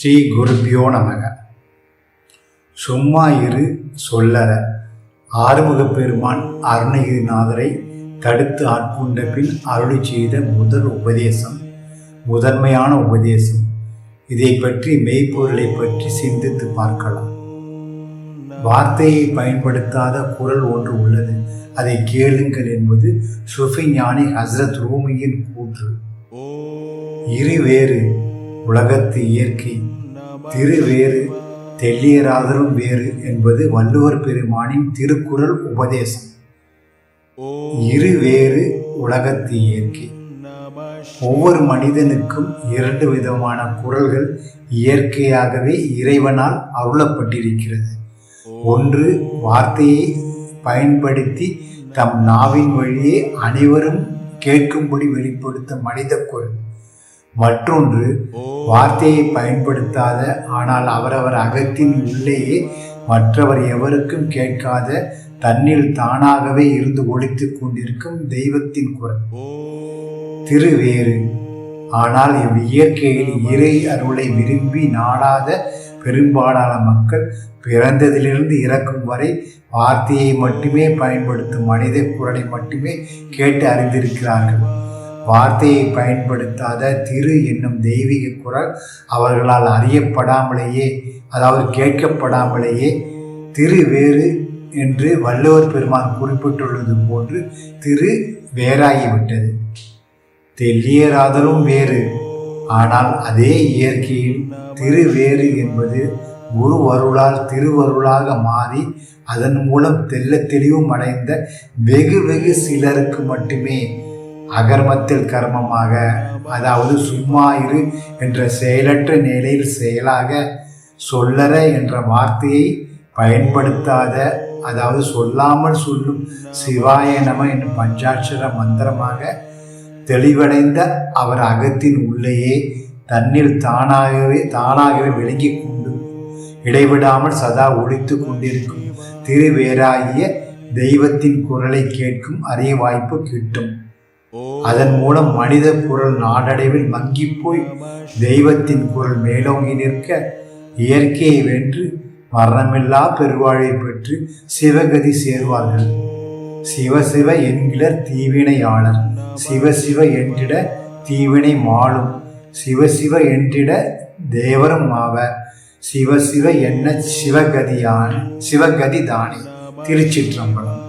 ஸ்ரீ குருபியோ நமக. சும்மா இரு சொல்லற. ஆறுமுக பெருமான் அருணகிரிநாதரை தடுத்து ஆட்கொண்ட பின் அருளி செய்த முதல் உபதேசம் முதன்மையான உபதேசம். இதை பற்றி மெய்ப்பொருளை பற்றி சிந்தித்து பார்க்கலாம். வார்த்தையை பயன்படுத்தாத குரல் ஒன்று உள்ளது. அதை கேளுங்கள் என்பது சுஃபி ஞானி ஹஸ்ரத் ரூமியின் கூற்று. இரு வேறு. உலகத்து இயற்கை திரு வேறு தெல்லியராதரும் வேறு என்பது வள்ளுவர் பெருமானின் திருக்குறள் உபதேசம். இரு வேறு உலகத்து இயற்கை. ஒவ்வொரு மனிதனுக்கும் இரண்டு விதமான குரல்கள் இயற்கையாகவே இறைவனால் அருளப்பட்டிருக்கிறது. ஒன்று வார்த்தையை பயன்படுத்தி தம் நாவின் வழியே அனைவரும் கேட்கும்படி வெளிப்படுத்த மனித குரல். மற்றொன்று வார்த்தையை பயன்படுத்தாத ஆனால் அவரவர் அகத்தின் உள்ளேயே மற்றவர் எவருக்கும் கேட்காத தன்னில் தானாகவே இருந்து ஒழித்துக் கொண்டிருக்கும் தெய்வத்தின் குரல். திருவேறு ஆனால் இவ் இயற்கையில் இறை அருளை விரும்பி நாடாத பெரும்பாலான மக்கள் பிறந்ததிலிருந்து இறக்கும் வரை வார்த்தையை மட்டுமே பயன்படுத்தும் மனித குரலை மட்டுமே கேட்டு அறிந்திருக்கிறார்கள். வார்த்தையை பயன்படுத்தாத திரு என்னும் தெய்வீக குரல் அவர்களால் அறியப்படாமலேயே அதாவது கேட்கப்படாமலேயே திரு வேறு என்று வள்ளுவர் பெருமான் குறிப்பிட்டுள்ளது போன்று திரு வேறாகிவிட்டது. தெல்லியராதலும் வேறு ஆனால் அதே இயற்கையில் திருவேறு என்பது குரு வருளால் திருவருளாக மாறி அதன் மூலம் தெல்ல தெளிவும் அடைந்த வெகு வெகு சிலருக்கு மட்டுமே அகர்மத்தில் கர்மமாக அதாவது சும்மா இரு என்ற செயலற்ற நிலையில் செயலாக சொல்லற என்ற வார்த்தையை பயன்படுத்தாத அதாவது சொல்லாமல் சொல்லும் சிவாய நம என்னும் பஞ்சாட்சர மந்திரமாக தெளிவடைந்த அவர் அகத்தின் உள்ளேயே தன்னில் தானாகவே தானாகவே விளங்கி கொண்டு இடைவிடாமல் சதா ஒழித்து கொண்டிருக்கும் திருவேராகிய தெய்வத்தின் குரலை கேட்கும் அரிய வாய்ப்பு கிட்டும். அதன் மூலம் மனித குரல் நாடடைவில் மங்கி போய் தெய்வத்தின் குரல் மேலோங்கி நிற்க இயற்கையை வென்று மரணமில்லா பெருவாழை பெற்று சிவகதி சேர்வார்கள். சிவ சிவ என்கிற தீவினையாளர் சிவ சிவ என்றிட தீவினை மாளும். சிவ சிவ என்றிட தேவரும் ஆவர். சிவ சிவ என்ன சிவகதியான சிவகதி தானே. திருச்சிற்றம்பலம்.